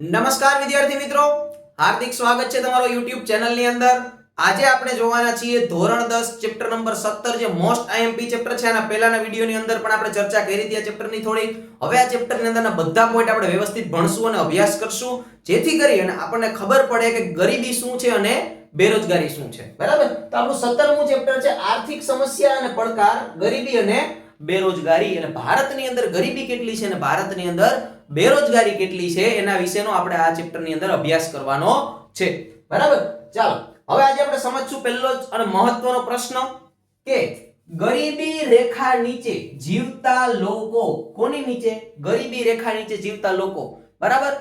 નમસ્કાર વિદ્યાર્થી મિત્રો. હાર્દિક સ્વાગત છે તમારો YouTube ચેનલની અંદર. આજે આપણે જોવાના છીએ ધોરણ 10 ચેપ્ટર નંબર 17 જે મોસ્ટ આઈએમપી ચેપ્ટર છે. આના પહેલાના વિડિયોની અંદર પણ આપણે ચર્ચા કરી હતી આ ચેપ્ટરની થોડી હવે આ ચેપ્ટરની અંદરના બધા પોઈન્ટ આપણે વ્યવસ્થિત ભણશું અને અભ્યાસ કરશું. જેથી કરી અને આપણને ખબર પડે કે ગરીબી શું છે અને બેરોજગારી શું છે. બરાબર? તો આપણું 17મું ચેપ્ટર છે આર્થિક સમસ્યા અને પડકાર, ગરીબી અને બેરોજગારી. અને ભારતની અંદર ગરીબી કેટલી છે અને ભારતની અંદર બેરોજગારી કેટલી છે એના વિશેનો આપણે આ ચેપ્ટરની અંદર અભ્યાસ કરવાનો છે. બરાબર? ચાલો, હવે આજે આપણે સમજશું પહેલો જ અને મહત્વનો પ્રશ્ન કે ગરીબી રેખા નીચે જીવતા લોકો કોની નીચે? ગરીબી રેખા નીચે જીવતા લોકો. બરાબર?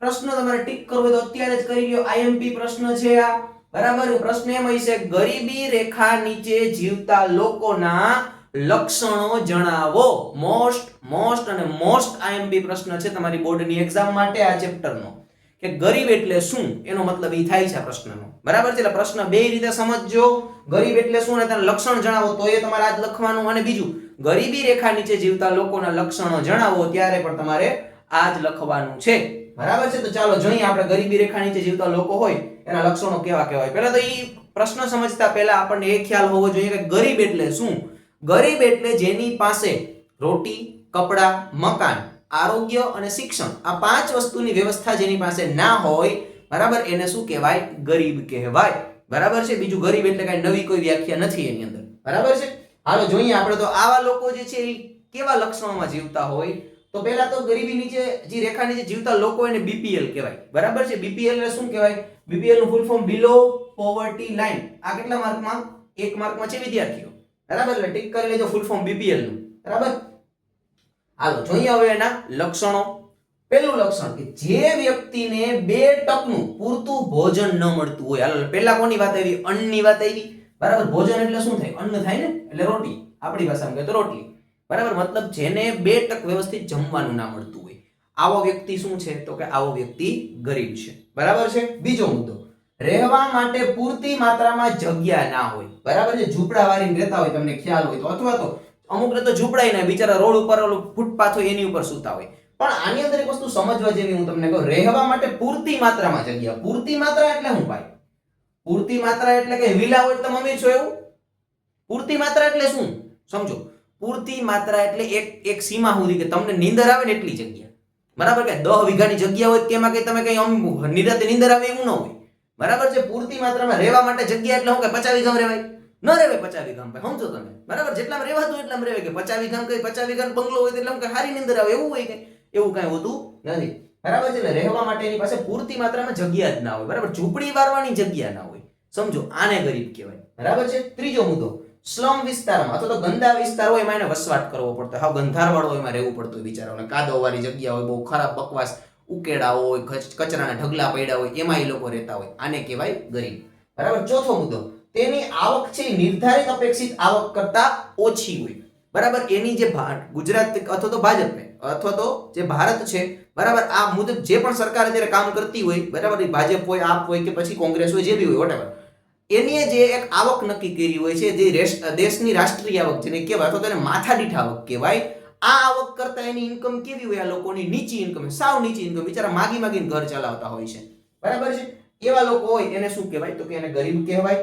પ્રશ્ન તમારે ટીક કરવો તો અત્યારે જ કરી લ્યો. આઈએમપી પ્રશ્ન છે આ. બરાબર? પ્રશ્ન એમ છે ગરીબી રેખા નીચે જીવતા લોકોના લક્ષણો જણાવો. મોસ્ટ મોસ્ટ અને મોસ્ટ આઈએમપી પ્રશ્ન છે તમારી બોર્ડની એક્ઝામ માટે આ ચેપ્ટરનો કે ગરીબ એટલે શું? એનો મતલબ એ થાય છે આ પ્રશ્નનો. બરાબર છે? એટલે પ્રશ્ન બે રીતે સમજજો. ગરીબ એટલે શું? અને તેના લક્ષણ જણાવો. તો એ તમારે આજ લખવાનું. અને બીજું, ગરીબી રેખા નીચે જીવતા લોકોના લક્ષણો જણાવો ત્યારે પણ તમારે આ જ લખવાનું છે. બરાબર છે? તો ચાલો જોઈએ આપણે ગરીબી રેખા નીચે જીવતા લોકો હોય, એના લક્ષણો કેવા કેવા હોય પહેલા તો એ પ્રશ્ન સમજતા પહેલા આપણને એ ખ્યાલ હોવો જોઈએ કે ગરીબ એટલે શું? ગરીબ એટલે જેની પાસે રોટી, કપડા, મકાન, આરોગ્ય અને શિક્ષણ આ પાંચ વસ્તુની વ્યવસ્થા જેની પાસે ના હોય, બરાબર, એને શું કહેવાય? ગરીબ કહેવાય. બરાબર છે? બીજું ગરીબ એટલે કઈ નવી કોઈ વ્યાખ્યા નથી એની અંદર. બરાબર છે? હાલો, જોઈએ આપણે તો આવા લોકો જે છે એ કેવા લક્ષણોમાં જીવતા હોય? તો પહેલા તો ગરીબી નીચે, જે રેખા નીચે જીવતા લોકો એને બીપીએલ કહેવાય. બરાબર છે? બીપીએલ એટલે શું કહેવાય? બીપીએલનું full form below poverty line આ કેટલા માર્કમાં? એક માર્કમાં છે વિદ્યાર્થીઓ. બરાબર? એટલે ટીક કરી લેજો ફૂલ ફોર્મ બીપીએલનું. બરાબર? હાલો, જોઈએ હવે એના લક્ષણો. પહેલું લક્ષણ કે જે વ્યક્તિને બે ટકનું પૂરતું ભોજન ન મળતું હોય. હાલો, પહેલા કોની વાત આવી? અન્નની વાત આવી. બરાબર? ભોજન એટલે શું થાય? અન્ન થાય ને? એટલે રોટી. આપણી ભાષામાં કહે તો રોટલી. બરાબર? મતલબ જેને બે ટક વ્યવસ્થિત જમવાનું ના મળતું હોય. આવો વ્યક્તિ શું છે? તો કે આવો વ્યક્તિ ગરીબ છે. બરાબર છે? બીજો મુદ્દો. રહેવા માટે પૂરતી માત્રામાં જગ્યા ના હોય. બરાબર છે? ઝૂંપડા વાળીને રહેતા હોય તમને ખ્યાલ હોય તો. અથવા તો અમુક તો ઝૂંપડાય ના બિચારા રોડ ઉપર ફૂટપાથ હોય એની ઉપર સૂતા હોય. પણ આની અંદર એક વસ્તુ સમજવા જેવી હું તમને કહું. રહેવા માટે પૂરતી માત્રામાં જગ્યા. પૂરતી માત્રા એટલે શું ભાઈ? પૂરતી માત્રા એટલે કે વિલા હોય તો અમીર છો એવું? પૂરતી માત્રા એટલે શું? સમજો. પૂરતી માત્રા એટલે એક એક સીમા સુધી કે તમને નીંદર આવે ને એટલી જગ્યા. બરાબર કે દહ વીઘાની જગ્યા હોય તેમાં કઈ તમે કઈ આમ નિરાતે નીંદર આવે એવું ન હોય. બરાબર છે? પૂરતી માત્રામાં રહેવા માટે જગ્યા એટલે હું કે પચાવી ગામ રહેવાય? ન રહેવાય પચાવી ગામ, ભાઈ, સમજો તમે. બરાબર, જેટલામાં રહેવાતું એટલામાં રહેવાય કે પચાવી ગામ કઈ, પચાવી ગામ બંગલો હોય એટલે કે હારી નીંદર આવે, એવું હોય કે? એવું કઈ હોતું નથી. બરાબર છે? એટલે રહેવા માટે એની પાસે પૂરતી માત્રામાં જગ્યા જ ના હોય. બરાબર? ઝૂંપડી વારવાની જગ્યા ના હોય. સમજો, આને ગરીબ કહેવાય. બરાબર છે? ત્રીજો મુદ્દો, સ્લમ વિસ્તારમાં, અથવા તો ગંદા વિસ્તાર હોય એમાં એને વસવાટ કરવો પડતો. હાવ ગંધારવાળો એમાં રહેવું પડતું બિચારાઓને. કાદવવાળી જગ્યા હોય, બહુ ખરાબ બકવાસ ઉકેડા હોય કચરાના ઢગલા પડ્યા હોય, એમાં એ લોકો રહેતા હોય. આને કહેવાય ગરીબ. બરાબર? ચોથો મુદ્દો. તેની આવક છે નિર્ધારિત અપેક્ષિત આવક કરતા ઓછી હોય. બરાબર? એની જે ગુજરાત અથવા તો ભાજપને, અથવા તો જે ભારત છે, બરાબર? આ મુજબ જે પણ સરકાર અત્યારે કામ કરતી હોય, બરાબર? ભાજપ હોય, આપ હોય કે પછી કોંગ્રેસ હોય, જે બી હોય વોટેવર એની જે એક આવક નક્કી કરી હોય છે, જે દેશની રાષ્ટ્રીય આવક, જેને કહેવાય અથવા તો એને માથાદીઠ આવક કહેવાય આ આવક કરતા એની ઇન્કમ કેવી હોય? આ લોકોની નીચી ઇન્કમ સાવ નીચી ઇન્કમ બિચારા માગી માગીને ઘર ચલાવતા હોય છે. બરાબર છે? એવા લોકો હોય, એને શું કહેવાય? તો કે એને ગરીબ કહેવાય.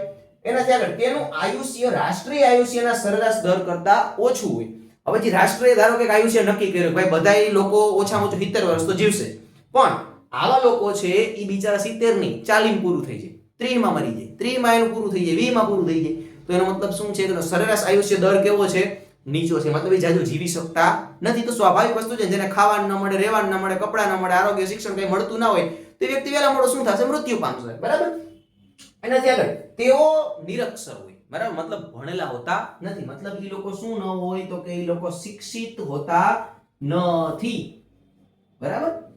એનાથી આગળ, તેનું આયુષ્ય, રાષ્ટ્રીય આયુષ્યના સરેરાશ દર કરતા ઓછું હોય. હવે જે રાષ્ટ્રીય ધારો કે આયુષ્ય નક્કી કર્યું, ભાઈ બધા લોકો ઓછામાં ઓછું સિત્તેર વર્ષ તો જીવશે. પણ આવા લોકો છે એ બિચારા સિત્તેર નહીં ચાલીમ પૂરું થઈ જાય. ત્રીમાં મરી જાય. ત્રીમાં એનું પૂરું થઈ જાય. વીમાં પૂરું થઈ જાય. તો એનો મતલબ શું છે? કે સરેરાશ આયુષ્ય દર કેવો છે? નીચો છે. મતલબ એ જાજુ જીવી શકતા નથી. તો સ્વાભાવિક વસ્તુ છે જેને ખાવાનું ન મળે, રહેવાનું ન મળે, કપડાં ન મળે, આરોગ્ય, શિક્ષણ કંઈ મળતું ના હોય, તે વ્યક્તિ વહેલા મોડો શું થશે? મૃત્યુ પામશે. બરાબર? એનાથી આગળ, તેઓ નિરક્ષર હોય. બરાબર? મતલબ ભણેલા હોતા નથી. મતલબ એ લોકો શું ન હોય તો કે એ લોકો શિક્ષિત હોતા નથી. બરાબર?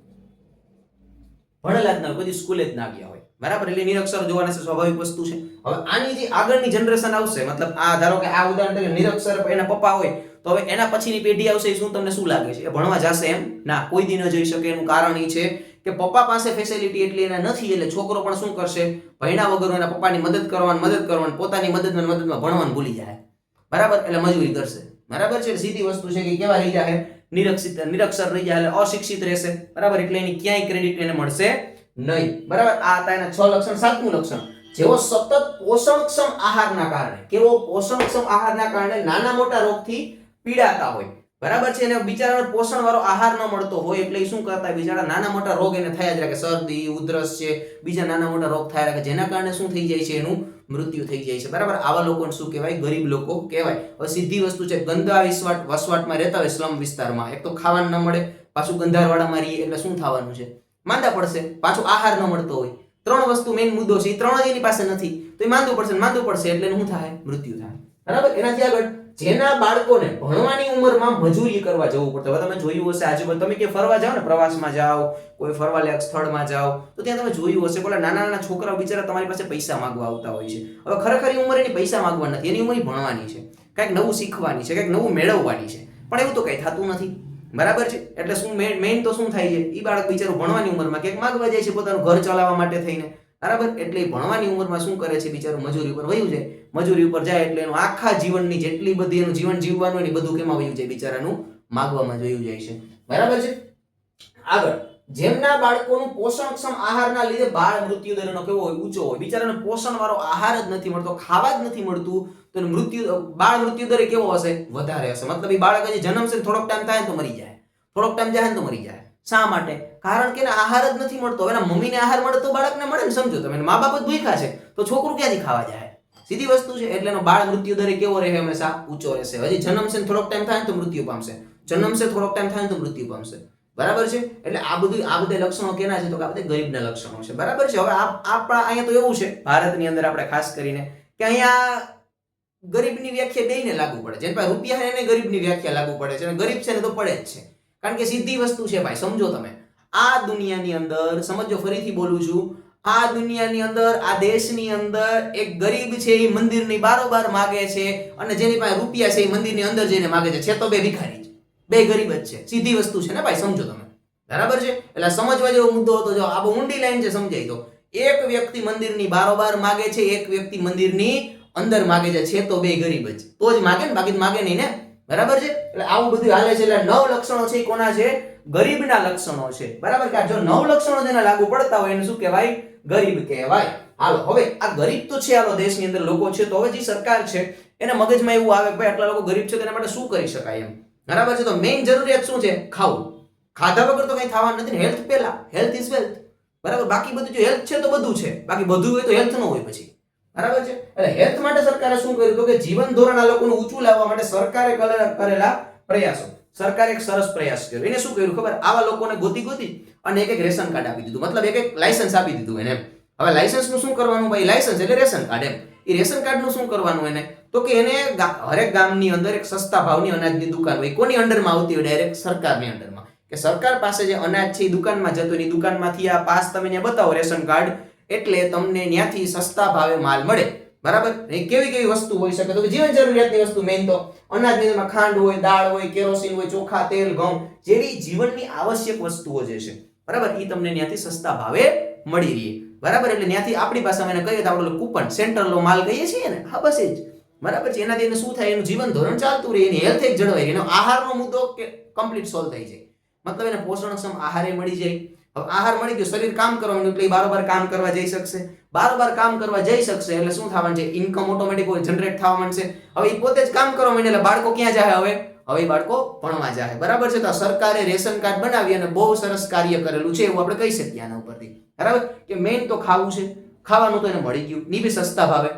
ભણેલા જ ના કોઈ સ્કૂલે જ ના ગયા હોય. બરાબર? એટલે નિરક્ષર જોવાના સ્વાભાવિક વસ્તુ છે. હવે આની જે આગળની જનરેશન આવશે, મતલબ આ ધારો કે આ ઉદાહરણ તરીકે નિરક્ષર એના પપ્પા હોય, તો હવે એના પછીની પેઢી આવશે એ શું તમને શું લાગે છે? એ ભણવા જશે એમ? ના, કોઈ દી ન જઈ શકે, એનું કારણ એ છે કે પપ્પા પાસે ફેસિલિટી એટલી એના નથી, એટલે છોકરો પણ શું કરશે? ભણ્યા વગર એના પપ્પાની મદદ કરવાની મદદ કરવાની, પોતાની મદદમાં મદદમાં ભણવાનું ભૂલી જાય. બરાબર? એટલે મજૂરી કરશે. બરાબર છે? સીધી વસ્તુ છે કે કેવા રહી જાય? નિરક્ષિત નિરક્ષર રહી જાય એટલે અશિક્ષિત રહેશે. બરાબર? એટલે એની ક્યાંય ક્રેડિટ એને મળશે નહીં. બરાબર? આ હતા એના છ લક્ષણ, સાતમું લક્ષણ. જેવો સતત પોષણક્ષમ આહારના કારણે, કેવો પોષણક્ષમ આહારના કારણે નાના મોટા રોગથી પીડાતા હોય. બરાબર છે? એને બિચારાને પોષણ વાળો આહાર ન મળતો હોય એટલે શું કરતા બિચારા નાના મોટા રોગ એને થયા જ રાખે. શરદી, ઉધરસ છે, બીજા નાના મોટા રોગ થયા રાખે. જેના કારણે શું થઈ જાય છે એનું? મૃત્યુ થઈ જાય છે. બરાબર? આવા લોકોને શું કહેવાય? ગરીબ લોકો કહેવાય. હવે સીધી વસ્તુ છે ગંદા વિસવાટ વસવાટમાં રહેતા હોય સ્લમ વિસ્તારમાં. એક તો ખાવાનું ન મળે, પાછું ગંધારવાળામાં રહીએ એટલે શું થવાનું છે? માંદા પડશે. પાછો આહાર ન મળતો હોય. ત્રણ વસ્તુ મેઇન મુદ્દો છે. એ ત્રણ જ એની પાસે નથી. તો એ માંદું પડશે માંદું પડશે એટલે શું થાય? મૃત્યુ થાય. બરાબર? એનાથી આગળ જેના બાળકોને ભણવાની ઉંમરમાં મજૂરી કરવા જવું પડતું. હવે તમે જોયું હશે આજુબાજુ તમે કે ફરવા જાઓ ને, પ્રવાસમાં જાઓ, કોઈ ફરવા લાયક સ્થળમાં જાઓ, તો ત્યાં તમે જોયું હશે. પેલા નાના નાના છોકરાઓ બિચારા તમારી પાસે પૈસા માંગવા આવતા હોય છે. હવે ખરેખર એ ઉંમર એની પૈસા માંગવા નથી. એની ઉંમર ભણવાની છે. કંઈક નવું શીખવાની છે, કંઈક નવું મેળવવાની છે. પણ એવું તો કંઈ થતું નથી. બરાબર છે? એટલે શું મેઇન તો શું થાય છે? એ બાળક બિચારું ભણવાની ઉંમરમાં ક્યાંક માગવા જાય છે પોતાનું ઘર ચલાવવા માટે થઈને. બરાબર? એટલે ભણવાની ઉંમરમાં શું કરે છે બિચારું? મજૂરી ઉપર વયું છે મજૂરી ઉપર જાય એટલે એનું આખા જીવનની જેટલી બધી એનું જીવન જીવવાનું એની બધું કેમાં વયું જાય? બિચારાનું માગવામાં જોયું જાય છે. બરાબર છે? આગળ. જેમના બાળકોનું પોષણક્ષમ આહારના લીધે બાળ મૃત્યુ દરનો કેવો હોય? ઊંચો હોય. બિચારાને પોષણ વાળો આહાર જ નથી મળતો, ખાવા જ નથી મળતું, તો મૃત્યુ, બાળ મૃત્યુ દર કેવો હશે? વધારે હશે. મતલબ એ બાળક હજી જન્મશે થોડોક ટાઈમ થાય તો મરી જાય. થોડોક ટાઈમ જાય તો મરી જાય. શા માટે? કારણ કે એને આહાર જ નથી મળતો. એના મમ્મીને આહાર મળે તો બાળકને મળે ને, સમજો તમે. મા બાપ જ ભૂખ્યા છે, તો છોકરું ક્યાંથી ખાવા જાય? સીધી વસ્તુ છે, એટલે એનો બાળ મૃત્યુ દરે કેવો રહે હંમેશા? ઊંચો રહેશે. હજી જન્મશે થોડોક ટાઈમ થાય તો મૃત્યુ પામશે. જન્મશે થોડોક ટાઈમ થાય તો મૃત્યુ પામશે. બરાબર છે? એટલે આ બધું, આ બધા લક્ષણો કેના છે તો કે આ બધા ગરીબના લક્ષણો છે. બરાબર છે? હવે આપણા અહીંયા તો એવું છે, ભારતની અંદર આપણે ખાસ કરીને, કે અહીંયા ગરીબની વ્યાખ્યા બેને લાગુ પડે જેને પાસે રૂપિયા છે એને ગરીબની વ્યાખ્યા લાગુ પડે છે અને ગરીબ છે ને તો પડે જ છે. કારણ કે સીધી વસ્તુ છે ભાઈ, સમજો તમે. આ દુનિયાની અંદર, સમજો, ફરીથી બોલું છું. આ દુનિયાની અંદર, આ દેશની અંદર એક ગરીબ છે એ મંદિરની બારોબાર માગે છે અને જેની પાસે રૂપિયા છે એ મંદિરની અંદર જઈને માગે છે. છે તો બે ભિખારી છે બે ગરીબ જ છે. સીધી વસ્તુ છે ને ભાઈ, સમજો તમે. બરાબર છે? એટલે સમજવા જેવો મુદ્દો હતો, જો આ બહુ ઊંડી લાઈન છે, સમજાય તો. એક વ્યક્તિ મંદિરની બારોબાર માગે છે, એક વ્યક્તિ મંદિરની અંદર માગે છે. છે તો બે ગરીબ જ. તો જ માગે ને, બાકી માગે નહીં ને. બરાબર છે? એટલે આવું બધું હાલે છે એટલે નવ લક્ષણો છે કોના છે? ગરીબના લક્ષણો છે. બરાબર કે જો નવ લક્ષણો જેને લાગુ પડતા હોય એને શું કહેવાય? ગરીબ કહેવાય. હાલો, હવે આ ગરીબ તો છે હાલો દેશની અંદર લોકો છે, તો હવે જે સરકાર છે, એને મગજમાં એવું આવે કે ભાઈ આટલા લોકો ગરીબ છે તેના માટે શું કરી શકાય એમ? બરાબર છે? તો મેઇન જરૂરિયાત શું છે? ખાવું. ખાધા વગર તો કઈ થવાનું નથી હેલ્થ પહેલા. હેલ્થ ઇઝ વેલ્થ બરાબર? બાકી બધું જો હેલ્થ છે તો બધું છે. બાકી બધું હોય તો હેલ્થ ન હોય પછી. બરાબર છે? એટલે હેલ્થ માટે સરકારે શું કર્યું? તો કે જીવન ધોરણ આ લોકોનું ઊંચું લાવવા માટે સરકારે કરેલા- પ્રયાસો. સરકારે એક સરસ પ્રયાસ કર્યો. એને શું કર્યું ખબર? આવા લોકોને ગોતી ગોતી અને એક એક રેશન કાર્ડ આપી દીધું. મતલબ એક એક લાયસન્સ આપી દીધું એને. હવે લાયસન્સનું શું કરવાનું ભાઈ? લાયસન્સ એટલે રેશન કાર્ડ એમ. એ રેશન કાર્ડનું શું કરવાનું એને? તો કે એને હરેક ગામની અંદર એક સસ્તા ભાવની અનાજની દુકાન હોય. કોની અંડરમાં આવતી હોય? ડાયરેક્ટ સરકારની અંડરમાં. કે સરકાર પાસે જે અનાજ છે એ દુકાનમાં જતો એની દુકાનમાંથી આ પાસ તમે બતાવો રેશન કાર્ડ. એટલે તમને ત્યાંથી સસ્તા ભાવે માલ મળે. બરાબર? કેવી કેવી વસ્તુ હોઈ શકે? તો કે જીવન જરૂરિયાતની વસ્તુ મેઇન તો અનાજની ખાંડ હોય, દાળ હોય, કેરોસીન હોય, ચોખા, તેલ, ઘઉં, જેવી જીવનની આવશ્યક વસ્તુઓ જે છે. બરાબર? એ તમને ત્યાંથી સસ્તા ભાવે મળી રહે. બરાબર? એટલે ત્યાંથી આપણી પાસે અમે કહીએ તો આપણે કૂપન સેન્ટ્રલનો માલ કહીએ છીએ ને? હા, બસ એ જ બરાબર? છે એનાથી એને શું થાય? એનું જીવન ધોરણ ચાલતું રહે, એની હેલ્થ એક જળવાઈ એનો આહારનો મુદ્દો કે કમ્પ્લીટ સોલ્વ થઈ જાય. મતલબ એને પોષણક્ષમ આહારે મળી જાય. હવે આહાર મળી ગયો, શરીર કામ કરવાનું, એટલે બારોબાર કામ કરવા જઈ શકશે. બારોબાર કામ કરવા જઈ શકશે, એટલે શું થવાનું છે? ઇન્કમ ઓટોમેટિક જનરેટ થવા માંડશે. હવે એ પોતે જ કામ કરવા માંડે, એટલે બાળકો ક્યાં જાય હવે? હવે બાળકો ભણવા જાય બરાબર છે? તો સરકારે રેશન કાર્ડ બનાવી અને બહુ સરસ કાર્ય કરેલું છે, એવું આપણે કહી શકીએ આના ઉપરથી. બરાબર? કે મેઇન તો ખાવું છે. ખાવાનું તો એને મળી ગયું. ની બી સસ્તા ભાવે.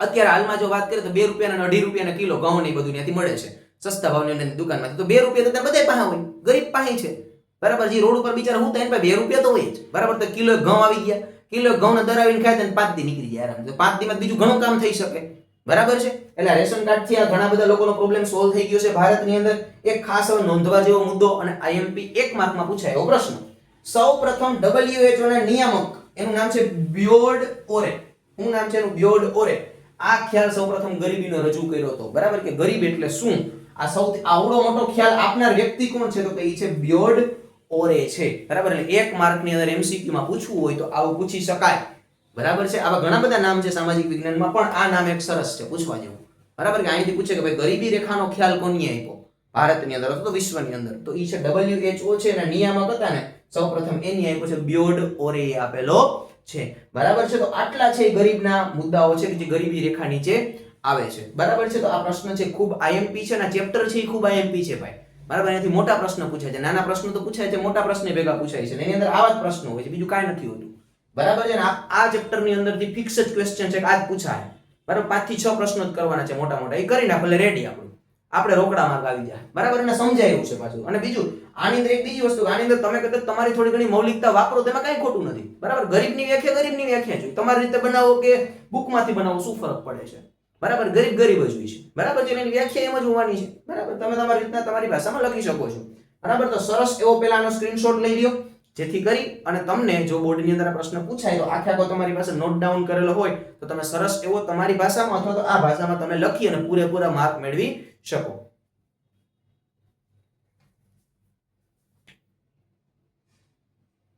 અત્યારે હાલમાં જો વાત કરીએ તો બે રૂપિયાના અને અઢી રૂપિયાના કિલો ઘઉં ને બધું ત્યાંથી મળે છે. સસ્તા ભાવની દુકાનમાંથી. તો બે રૂપિયા તો બધા પાસે હોય. ગરીબ પાસે છે. બરાબર, જે રોડ ઉપર બિચારા હું પાસે બે રૂપિયા તો હોય જ. બરાબર, તો કિલો ઘઉં આવી ગયા. કિલો ઘઉં દરાવીને ખાય તો પાંચ દી નીકળી જાય આરામ પાંચ દીમાં બીજું ઘણું કામ થઈ શકે. બરાબર છે? એટલે રેશન કાર્ડથી આ ઘણા બધા લોકોનો પ્રોબ્લેમ સોલ્વ થઈ ગયો છે. ભારતની અંદર એક ખાસ હવે નોંધવા જેવો મુદ્દો અને આઈએમપી એક માર્કમાં પૂછાય પ્રશ્ન. સૌ પ્રથમ WHO ના નિયામક, એનું નામ છે બ્યોર્ડ ઓરે શું નામ છે એનું? બ્યોર્ડ ઓરે આ ખ્યાલ સૌપ્રથમ ગરીબીનો રજૂ કર્યો હતો. બરાબર કે ગરીબ એટલે શું? આ સૌથી આવડો મોટો ખ્યાલ આપનાર વ્યક્તિ કોણ છે? તો કે એ છે બ્યોર્ડ ઓરે છે. બરાબર? એટલે એક માર્કની અંદર એમસીક્યુ માં પૂછવું હોય તો આવું પૂછી શકાય. બરાબર છે? આવા ઘણા બધા નામ છે સામાજિક વિજ્ઞાનમાં, પણ આ નામ એક સરસ છે. પૂછવા જેવું. બરાબર? કે અહીંથી પૂછે કે ભાઈ, ગરીબી રેખાનો ખ્યાલ કોની આપ્યો? ભારતની અંદર અથવા તો વિશ્વની અંદર. તો ઈ છે WHO છે અને નિયામક હતા ને, સૌપ્રથમ એની આપ્યો છે બ્યોડ ઓરે આપેલો છે. બરાબર છે? તો આટલા છે એ ગરીબના મુદ્દાઓ છે કે જે ગરીબી રેખા નીચે આવે છે. બરાબર છે? તો આ પ્રશ્ન છે ખૂબ આઈએમપી છે અને ચેપ્ટર છે એ ખૂબ આઈએમપી છે ભાઈ. બરાબર? એનાથી મોટા પ્રશ્ન પૂછાય છે. નાના પ્રશ્નો તો પૂછાય છે, મોટા પ્રશ્ન ભેગા પૂછાય છે. એની અંદર આવા જ પ્રશ્નો હોય છે. બીજું કાંઈ નથી હોતું. બરાબર છે ને? આ ચેપ્ટરની અંદરથી ફિક્સ જ ક્વેશ્ચન છે કે આ જ પૂછાય. બરાબર? પાંચથી છ પ્રશ્નો જ કરવાના છે મોટા મોટા. એ કરી નાખો, એટલે રેડી આપણું. આપણે રોકડા માર્ગ આવી જાય બરાબર? એને સમજાય એવું છે પાછું. અને બીજું, આની અંદર એક બીજી વસ્તુ, આની અંદર તમે કદાચ તમારી થોડી ઘણી મૌલિકતા વાપરો તેમાં કઈ ખોટું નથી. બરાબર? ગરીબની વ્યાખ્યા ગરીબની વ્યાખ્યા છે તમારી રીતે બનાવો કે બુકમાંથી બનાવો, શું ફરક પડે છે? બરાબર? ગરીબ ગરીબ જ હોય છે. બરાબર? છે એની વ્યાખ્યા એમ જ હોવાની છે. બરાબર? તમે તમારી રીતના તમારી ભાષામાં લખી શકો છો. બરાબર? તો સરસ એવો પેલાનો સ્ક્રીનશોટ લઈ લ્યો. જેથી કરી અને તમને જો બોર્ડની અંદર પ્રશ્ન પૂછાય, તો આખે આખો તમારી પાસે નોટ ડાઉન કરેલો હોય, તો તમે સરસ એવો તમારી ભાષામાં અથવા તો આ ભાષામાં તમે લખી અને પૂરેપૂરા માર્ક મેળવી શકો.